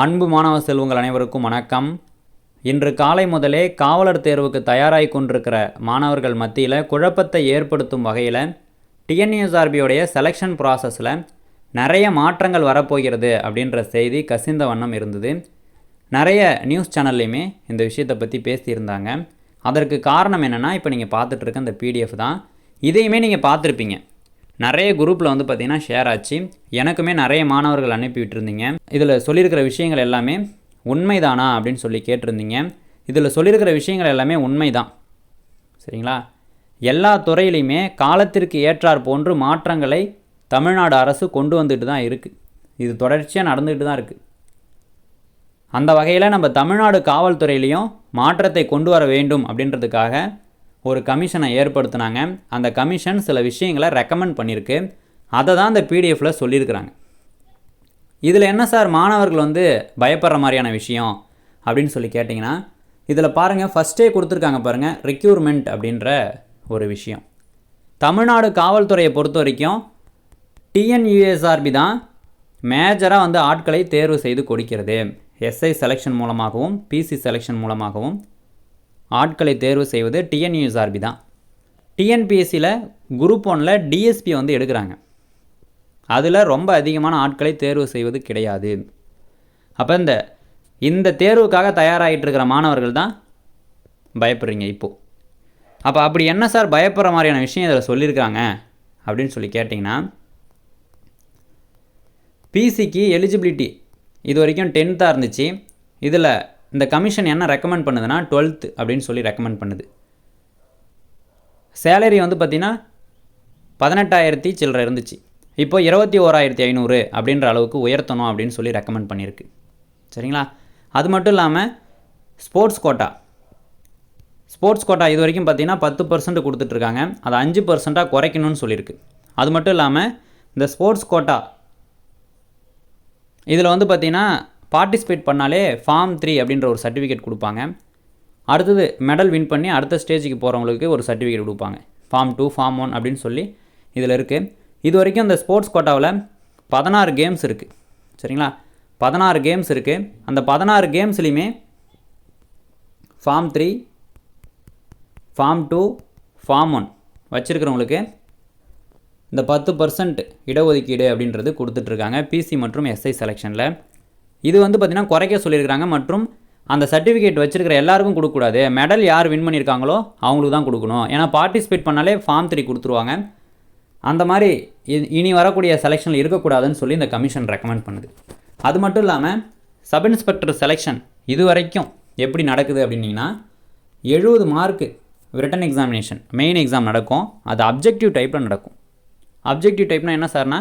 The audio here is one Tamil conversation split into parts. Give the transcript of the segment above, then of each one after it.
அன்பு மாணவ செல்வங்கள் அனைவருக்கும் வணக்கம். இன்று காலை முதலே காவலர் தேர்வுக்கு தயாராகி கொண்டிருக்கிற மாணவர்கள் மத்தியில் குழப்பத்தை ஏற்படுத்தும் வகையில் டிஎன்யூஎஸ்ஆர்பியோடைய செலெக்ஷன் ப்ராசஸில் நிறைய மாற்றங்கள் வரப்போகிறது அப்படின்ற செய்தி கசிந்த வண்ணம் இருந்தது. நிறைய நியூஸ் சேனல்லையுமே இந்த விஷயத்தை பற்றி பேசியிருந்தாங்க. அதற்கு காரணம் என்னென்னா இப்போ நீங்கள் பார்த்துட்ருக்க இந்த பிடிஎஃப் தான். இதையுமே நீங்கள் பார்த்துருப்பீங்க. நிறைய குரூப்பில் வந்து பார்த்தீங்கன்னா ஷேர் ஆச்சு. எனக்குமே நிறைய மாணவர்கள் அனுப்பி விட்டுருந்தீங்க. இதில் சொல்லியிருக்கிற விஷயங்கள் எல்லாமே உண்மைதானா அப்படின்னு சொல்லி கேட்டிருந்தீங்க. இதில் சொல்லியிருக்கிற விஷயங்கள் எல்லாமே உண்மைதான். சரிங்களா? எல்லா துறையிலையுமே காலத்திற்கு ஏற்றார் போன்று மாற்றங்களை தமிழ்நாடு அரசு கொண்டு வந்துட்டு தான் இருக்குது இது தொடர்ச்சியாக நடந்துக்கிட்டு தான் இருக்குது அந்த வகையில் நம்ம தமிழ்நாடு காவல்துறையிலையும் மாற்றத்தை கொண்டு வர வேண்டும் அப்படின்றதுக்காக ஒரு கமிஷனை ஏற்படுத்தினாங்க. அந்த கமிஷன் சில விஷயங்களை ரெக்கமெண்ட் பண்ணியிருக்கு. அதை தான் இந்த பிடிஎஃப்பில் சொல்லியிருக்கிறாங்க. இதில் என்ன சார்? மாணவர்கள் வந்து பயப்படுற மாதிரியான விஷயம் அப்படின்னு சொல்லி கேட்டிங்கன்னா இதில் பாருங்கள் ஃபஸ்ட்டே கொடுத்துருக்காங்க பாருங்கள் ரெக்யூர்மெண்ட் அப்படின்ற ஒரு விஷயம். தமிழ்நாடு காவல்துறையை பொறுத்த வரைக்கும் டிஎன்யூஎஸ்ஆர்பி தான் மேஜராக வந்து ஆட்களை தேர்வு செய்து கொடுக்கிறது. எஸ்ஐ செலெக்ஷன் மூலமாகவும் பிசி செலெக்ஷன் மூலமாகவும் ஆட்களை தேர்வு செய்வது டிஎன்யூஎஸ்ஆர்பி தான். டிஎன்பிஎஸ்சியில் குரூப் ஒனில் டிஎஸ்பி வந்து எடுக்கிறாங்க. அதில் ரொம்ப அதிகமான ஆட்களை தேர்வு செய்வது கிடையாது. அப்போ இந்த இந்த தேர்வுக்காக தயாராகிட்டு இருக்கிற மாணவர்கள் தான் பயப்படுறீங்க இப்போது அப்போ அப்படி என்ன சார் பயப்படுற மாதிரியான விஷயம் இதில் சொல்லியிருக்காங்க அப்படின்னு சொல்லி கேட்டிங்கன்னா பிசிக்கு எலிஜிபிலிட்டி இது வரைக்கும் டென்த்தாக இருந்துச்சு. இதில் இந்த கமிஷன் என்ன ரெக்கமெண்ட் பண்ணுதுன்னா டுவெல்த்து அப்படின்னு சொல்லி ரெக்கமெண்ட் பண்ணுது. சேலரி வந்து பார்த்திங்கன்னா பதினெட்டாயிரத்தி சில்லற இருந்துச்சு. இப்போ இருபத்தி ஓராயிரத்தி ஐநூறு அப்படின்ற அளவுக்கு உயர்த்தணும் அப்படின்னு சொல்லி ரெக்கமெண்ட் பண்ணியிருக்கு. சரிங்களா? அது மட்டும் இல்லாமல் ஸ்போர்ட்ஸ் கோட்டா ஸ்போர்ட்ஸ் கோட்டா இது வரைக்கும் பார்த்தீங்கன்னா பத்து பர்சன்ட் கொடுத்துட்ருக்காங்க அதை அஞ்சு பர்சண்ட்டாக குறைக்கணும்னு சொல்லியிருக்கு. அது மட்டும் இல்லாமல் இந்த ஸ்போர்ட்ஸ் கோட்டா இதில் வந்து பார்த்தீங்கன்னா பார்ட்டிசிபேட் பண்ணாலே ஃபார்ம் த்ரீ அப்படின்ற ஒரு சர்டிஃபிகேட் கொடுப்பாங்க. அடுத்தது மெடல் வின் பண்ணி அடுத்த ஸ்டேஜுக்கு போகிறவங்களுக்கு ஒரு சர்டிஃபிகேட் கொடுப்பாங்க. ஃபார்ம் டூ ஃபார்ம் ஒன் அப்படின்னு சொல்லி இதில் இருக்குது இது வரைக்கும் அந்த ஸ்போர்ட்ஸ் கோட்டாவில் பதினாறு கேம்ஸ் இருக்குது சரிங்களா? பதினாறு கேம்ஸ் இருக்குது அந்த பதினாறு கேம்ஸ்லேயுமே form three form two form one வச்சுருக்கிறவங்களுக்கு இந்த பத்து பர்சன்ட் இடஒதுக்கீடு அப்படின்றது கொடுத்துட்ருக்காங்க. பிசி மற்றும் எஸ்ஐ செலெக்ஷனில் இது வந்து பார்த்திங்கன்னா குறைக்க சொல்லியிருக்கிறாங்க மற்றும் அந்த சர்டிஃபிகேட் வச்சுருக்கிற எல்லாருக்கும் கொடுக்கக்கூடாது. மெடல் யார் வின் பண்ணியிருக்காங்களோ அவங்களுக்கு தான் கொடுக்கணும். ஏன்னா பார்ட்டிசிபேட் பண்ணாலே ஃபார்ம் த்ரீ கொடுத்துருவாங்க. அந்த மாதிரி இனி வரக்கூடிய செலெக்ஷனில் இருக்கக்கூடாதுன்னு சொல்லி இந்த கமிஷன் ரெக்கமெண்ட் பண்ணுது. அது மட்டும் இல்லாமல் சப் இன்ஸ்பெக்டர் செலெக்ஷன் இது வரைக்கும் எப்படி நடக்குது அப்படின்னிங்கன்னா எழுபது mark written examination main exam நடக்கும். அது அப்ஜெக்டிவ் டைப்பில் நடக்கும். அப்ஜெக்டிவ் டைப்னா என்ன சார்னா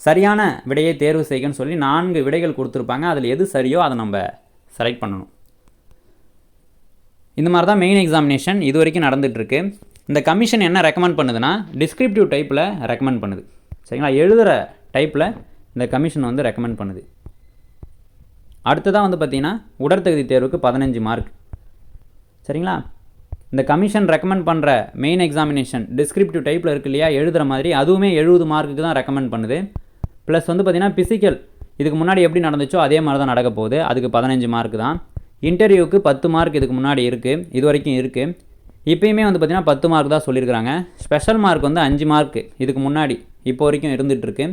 சரியான விடையை தேர்வு செய்கன்னு சொல்லி நான்கு விடைகள் கொடுத்துருப்பாங்க. அதில் எது சரியோ அதை நம்ம செலக்ட் பண்ணணும். இந்த மாதிரி தான் மெயின் எக்ஸாமினேஷன் இது வரைக்கும் நடந்துகிட்ருக்கு. இந்த கமிஷன் என்ன ரெக்கமெண்ட் பண்ணுதுன்னா டிஸ்கிரிப்டிவ் டைப்பில் ரெக்கமெண்ட் பண்ணுது. சரிங்களா? எழுதுகிற டைப்பில் இந்த கமிஷன் வந்து ரெக்கமெண்ட் பண்ணுது. அடுத்ததாக வந்து பார்த்திங்கன்னா உடற்தகுதி தேர்வுக்கு பதினஞ்சு மார்க் சரிங்களா? இந்த கமிஷன் ரெக்கமெண்ட் பண்ணுற மெயின் எக்ஸாமினேஷன் டிஸ்கிரிப்டிவ் டைப்பில் இருக்கு இல்லையா? எழுதுகிற மாதிரி அதுவுமே எழுபது மார்க்குக்கு தான் ரெக்கமெண்ட் பண்ணுது. ப்ளஸ் வந்து பார்த்திங்கன்னா ஃபிசிக்கல் இதுக்கு முன்னாடி எப்படி நடந்துச்சோ அதே மாதிரி தான் நடக்க போகுது. அதுக்கு பதினஞ்சு மார்க் தான். இன்டர்வியூக்கு பத்து மார்க் இதுக்கு முன்னாடி இருக்குது இது வரைக்கும் இருக்குது இப்போயுமே வந்து பார்த்திங்கன்னா பத்து மார்க் தான் சொல்லியிருக்கிறாங்க. ஸ்பெஷல் மார்க் வந்து அஞ்சு மார்க் இதுக்கு முன்னாடி. இப்போ வரைக்கும் இருந்துகிட்ருக்கு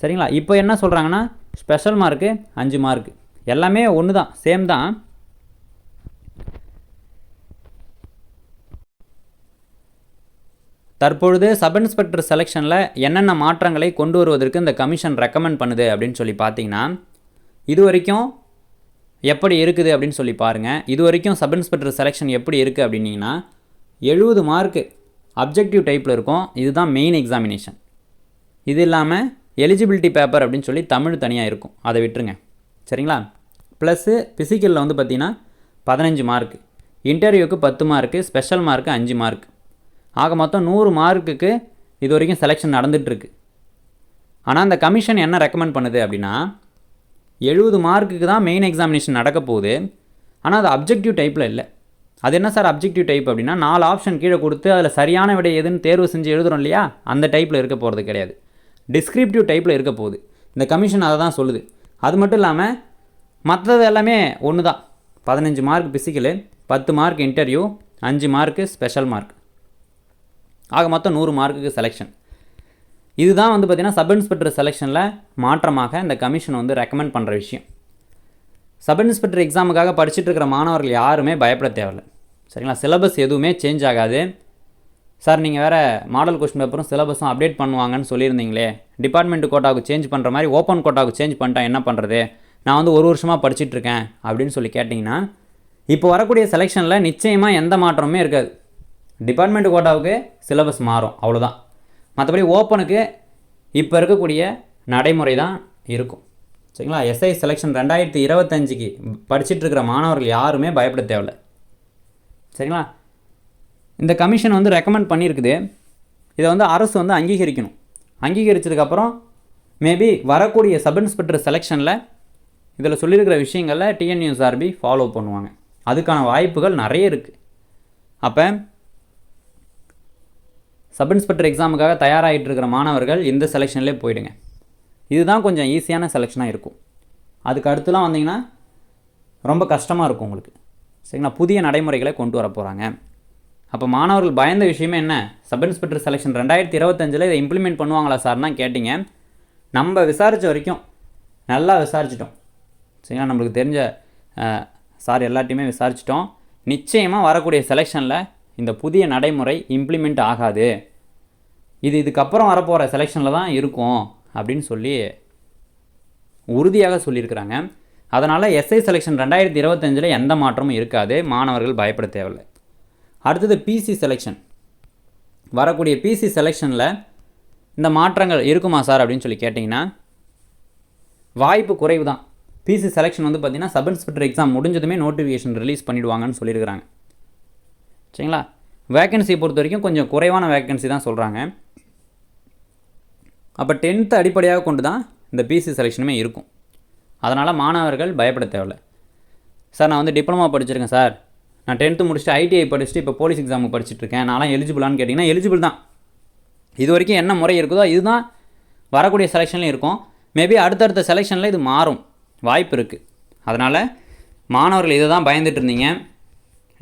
சரிங்களா? இப்போ என்ன சொல்கிறாங்கன்னா ஸ்பெஷல் மார்க்கு அஞ்சு மார்க் எல்லாமே ஒன்று தான் சேம் தான். தற்பொழுது சப் இன்ஸ்பெக்டர் செலெக்ஷனில் என்னென்ன மாற்றங்களை கொண்டு வருவதற்கு இந்த கமிஷன் ரெக்கமெண்ட் பண்ணுது அப்படின்னு சொல்லி பார்த்தீங்கன்னா இது வரைக்கும் எப்படி இருக்குது அப்படின்னு சொல்லி பாருங்கள் இது வரைக்கும் சப் இன்ஸ்பெக்டர் செலெக்ஷன் எப்படி இருக்குது அப்படின்னீங்கன்னா எழுபது மார்க்கு அப்ஜெக்டிவ் டைப்பில் இருக்கும். இதுதான் மெயின் எக்ஸாமினேஷன் இது இல்லாமல் எலிஜிபிலிட்டி பேப்பர் அப்படின்னு சொல்லி தமிழ் தனியாக இருக்கும். அதை விட்டுருங்க. சரிங்களா? ப்ளஸ்ஸு ஃபிசிக்கலில் வந்து பார்த்திங்கன்னா பதினஞ்சு மார்க். இன்டர்வியூக்கு பத்து மார்க்கு ஸ்பெஷல் மார்க்கு அஞ்சு மார்க். ஆக மொத்தம் நூறு மார்க்குக்கு இது வரைக்கும் செலெக்ஷன் நடந்துகிட்ருக்கு ஆனால் அந்த கமிஷன் என்ன ரெக்கமெண்ட் பண்ணுது அப்படின்னா எழுபது மார்க்குக்கு தான் மெயின் எக்ஸாமினேஷன் நடக்க போகுது. ஆனால் அது அப்ஜெக்டிவ் டைப்பில் இல்லை. அது என்ன சார் அப்ஜெக்டிவ் டைப் அப்படின்னா நாலு ஆப்ஷன் கீழே கொடுத்து அதில் சரியான விடை எதுன்னு தேர்வு செஞ்சு எழுதுறோம் இல்லையா? அந்த டைப்பில் இருக்க போகிறது கிடையாது. டிஸ்கிரிப்டிவ் டைப்பில் இருக்க போகுது. இந்த கமிஷன் அதை தான் சொல்லுது. அது மட்டும் இல்லாமல் மற்றது எல்லாமே ஒன்று தான் பதினஞ்சு மார்க் பிசிக்கலு பத்து மார்க் இன்டர்வியூ அஞ்சு மார்க்கு ஸ்பெஷல் மார்க் ஆக மொத்தம் நூறு மார்க்குக்கு செலெக்ஷன் இதுதான் வந்து பார்த்திங்கன்னா சப் இன்ஸ்பெக்டர் செலெக்ஷனில் மாற்றமாக இந்த கமிஷன் வந்து ரெக்கமெண்ட் பண்ணுற விஷயம். சப் இன்ஸ்பெக்டர் எக்ஸாமுக்காக படிச்சுட்டு இருக்கிற மாணவர்கள் யாருமே பயப்பட தேவையில்லை. சரிங்களா? சிலபஸ் எதுவுமே சேஞ்ச் ஆகாது. சார் நீங்கள் வேறு மாடல் கொஸ்டின் பேப்பரும் சிலபஸும் அப்டேட் பண்ணுவாங்கன்னு சொல்லியிருந்தீங்களே. டிபார்ட்மெண்ட் கோட்டாவுக்கு சேஞ்ச் பண்ணுற மாதிரி ஓப்பன் கோட்டாவுக்கு சேஞ்ச் பண்ணிட்டா என்ன பண்ணுறது நான் வந்து ஒரு வருஷமாக படிச்சுட்ருக்கேன் அப்படின்னு சொல்லி கேட்டிங்கன்னா இப்போ வரக்கூடிய செலெக்ஷனில் நிச்சயமாக எந்த மாற்றமுமே இருக்காது. டிபார்ட்மெண்ட் கோட்டாவுக்கு சிலபஸ் மாறும் அவ்வளோதான் மற்றபடி ஓப்பனுக்கு இப்போ இருக்கக்கூடிய நடைமுறை தான் இருக்கும். சரிங்களா? எஸ்ஐ செலெக்ஷன் ரெண்டாயிரத்தி இருபத்தஞ்சிக்கு படிச்சுட்டு இருக்கிற மாணவர்கள் யாருமே பயப்பட தேவையில்ல. சரிங்களா? இந்த கமிஷன் வந்து ரெக்கமெண்ட் பண்ணியிருக்குது. இதை வந்து அரசு வந்து அங்கீகரிக்கணும். அங்கீகரிச்சதுக்கப்புறம் மேபி வரக்கூடிய சப் இன்ஸ்பெக்டர் செலெக்ஷனில் இதில் சொல்லியிருக்கிற விஷயங்களில் டிஎன்யூஎஸ்ஆர்பி ஃபாலோ பண்ணுவாங்க. அதுக்கான வாய்ப்புகள் நிறைய இருக்குது அப்போ சப் இன்ஸ்பெக்டர் எக்ஸாமுக்காக தயாராகிட்டு இருக்கிற மாணவர்கள் இந்த செலெக்ஷன்லேயே போயிடுங்க. இதுதான் கொஞ்சம் ஈஸியான செலெக்ஷனாக இருக்கும். அதுக்கு அடுத்துலாம் வந்தீங்கன்னா ரொம்ப கஷ்டமாக இருக்கும் உங்களுக்கு. சரிங்களா? புதிய நடைமுறைகளை கொண்டு வர போகிறாங்க அப்போ மாணவர்கள் பயந்த விஷயமே என்ன? சப் இன்ஸ்பெக்டர் செலெக்ஷன் ரெண்டாயிரத்தி இருபத்தஞ்சில் இதை இம்ப்ளிமெண்ட் பண்ணுவாங்களா சார்னா கேட்டிங்க. நம்ம விசாரித்த வரைக்கும் நல்லா விசாரிச்சிட்டோம். சரிங்களா? நம்மளுக்கு தெரிஞ்ச சார் எல்லாத்தையுமே விசாரிச்சிட்டோம். நிச்சயமாக வரக்கூடிய செலெக்ஷனில் இந்த புதிய நடைமுறை இம்ப்ளிமெண்ட் ஆகாது. இது இதுக்கப்புறம் வரப்போகிற செலெக்ஷனில் தான் இருக்கும் அப்படின்னு சொல்லி உறுதியாக சொல்லியிருக்கிறாங்க. அதனால் எஸ்ஐ செலெக்ஷன் ரெண்டாயிரத்தி இருபத்தஞ்சில் எந்த மாற்றமும் இருக்காது. மாணவர்கள் பயப்பட தேவையில்லை. அடுத்தது பிசி செலெக்ஷன் வரக்கூடிய பிசி செலெக்ஷனில் இந்த மாற்றங்கள் இருக்குமா சார் அப்படின்னு சொல்லி கேட்டிங்கன்னா வாய்ப்பு குறைவு தான். பிசி செலெக்ஷன் வந்து பார்த்திங்கன்னா சப் இன்ஸ்பெக்டர் எக்ஸாம் முடிஞ்சதுமே நோட்டிஃபிகேஷன் ரிலீஸ் பண்ணிடுவாங்கன்னு சொல்லியிருக்கிறாங்க. சரிங்களா? வேக்கன்சியை பொறுத்த வரைக்கும் கொஞ்சம் குறைவான வேக்கன்சி தான் சொல்கிறாங்க அப்போ டென்த்து அடிப்படையாக கொண்டு தான் இந்த பிசி செலெக்ஷனுமே இருக்கும். அதனால் மாணவர்கள் பயப்பட தேவையில்ல. சார் நான் வந்து டிப்ளமா படிச்சிருக்கேன் சார் நான் டென்த்து முடிச்சுட்டு ஐடிஐ படிச்சுட்டு இப்போ போலீஸ் எக்ஸாமுக்கு படிச்சுட்ருக்கேன் நான்லாம் எலிஜிபிளான்னு கேட்டிங்கன்னா எலிஜிபிள் தான். இது வரைக்கும் என்ன முறை இருக்குதோ இதுதான் வரக்கூடிய செலெக்ஷன்லையும் இருக்கும். மேபி அடுத்தடுத்த செலெக்ஷனில் இது மாறும். வாய்ப்பு இருக்குது அதனால் மாணவர்கள் இதை தான் பயந்துட்டு இருந்தீங்க.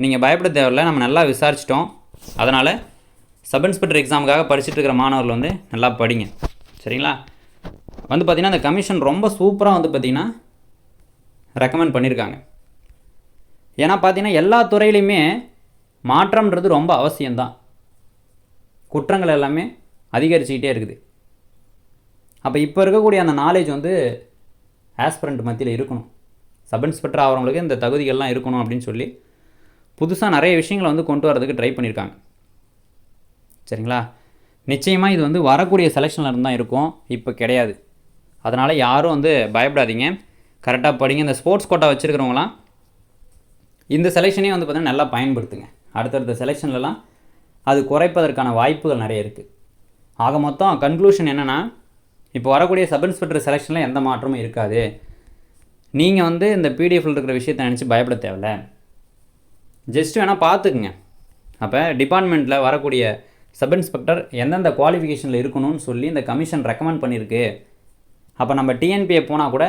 நீங்கள் பயப்பட தேவையில்ல நம்ம நல்லா விசாரிச்சிட்டோம். அதனால் சப் இன்ஸ்பெக்டர் எக்ஸாமுக்காக படிச்சுட்டு இருக்கிற மாணவர்கள் வந்து நல்லா படிங்க. சரிங்களா? வந்து பார்த்திங்கன்னா இந்த கமிஷன் ரொம்ப சூப்பராக வந்து பார்த்திங்கன்னா ரெக்கமெண்ட் பண்ணியிருக்காங்க ஏன்னா பார்த்தீங்கன்னா எல்லா துறையிலையுமே மாற்றம்ன்றது ரொம்ப அவசியம்தான். குற்றங்கள் எல்லாமே அதிகரிச்சுக்கிட்டே இருக்குது. அப்போ இப்போ இருக்கக்கூடிய அந்த நாலேஜ் வந்து ஆஸ்பிரண்ட் மத்தியில் இருக்கணும். சப் இன்ஸ்பெக்டர் ஆகிறவங்களுக்கு இந்த தகுதிகள்லாம் இருக்கணும் அப்படின்னு சொல்லி புதுசாக நிறைய விஷயங்களை வந்து கொண்டு வரதுக்கு ட்ரை பண்ணியிருக்காங்க சரிங்களா? நிச்சயமாக இது வந்து வரக்கூடிய செலெக்ஷனில் இருந்தால் இருக்கும். இப்போ கிடையாது. அதனால் யாரும் வந்து பயப்படாதீங்க. கரெக்டாக படிங்க. இந்த ஸ்போர்ட்ஸ் கோட்டா வச்சுருக்கிறவங்களாம் இந்த செலெக்ஷனே வந்து பார்த்திங்கன்னா நல்லா பயன்படுத்துங்க. அடுத்தடுத்த செலெக்ஷன்லலாம் அது குறைப்பதற்கான வாய்ப்புகள் நிறைய இருக்குது ஆக மொத்தம் கன்க்ளூஷன் என்னென்னா இப்போ வரக்கூடிய சப் இன்ஸ்பெக்டர் செலெக்ஷனில் எந்த மாற்றமும் இருக்காது. நீங்கள் வந்து இந்த பிடிஎஃப்ல இருக்கிற விஷயத்தை நினச்சி பயப்பட தேவையில்ல. ஜஸ்ட் வேணால் பார்த்துக்குங்க. அப்போ டிபார்ட்மெண்ட்டில் வரக்கூடிய சப் இன்ஸ்பெக்டர் எந்தெந்த குவாலிஃபிகேஷனில் இருக்கணும்னு சொல்லி இந்த கமிஷன் ரெக்கமெண்ட் பண்ணியிருக்கு அப்போ நம்ம டிஎன்பிஏ போனால் கூட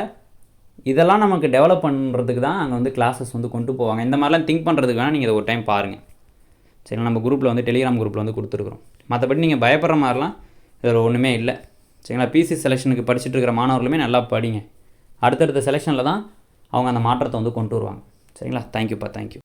இதெல்லாம் நமக்கு டெவலப் பண்ணுறதுக்கு தான் அங்கே வந்து கிளாஸஸ் வந்து கொண்டு போவாங்க. இந்த மாதிரிலாம் திங்க் பண்ணுறதுக்கு வேணால் நீங்கள் இதை ஒரு டைம் பாருங்கள் சரி நம்ம குரூப்பில் வந்து டெலிகிராம் குரூப்பில் வந்து கொடுத்துருக்குறோம். மற்றபடி நீங்கள் பயப்படுற மாதிரிலாம் இதில் ஒன்றுமே இல்லை. சரிங்களா? பிசி செலெக்ஷனுக்கு படிச்சுட்டு இருக்கிற மாணவர்களுமே நல்லா படிங்க. அடுத்தடுத்த செலெக்ஷனில் தான் அவங்க அந்த மாற்றத்தை வந்து கொண்டு வருவாங்க. சரிங்களா? தேங்க்யூப்பா தேங்க்யூ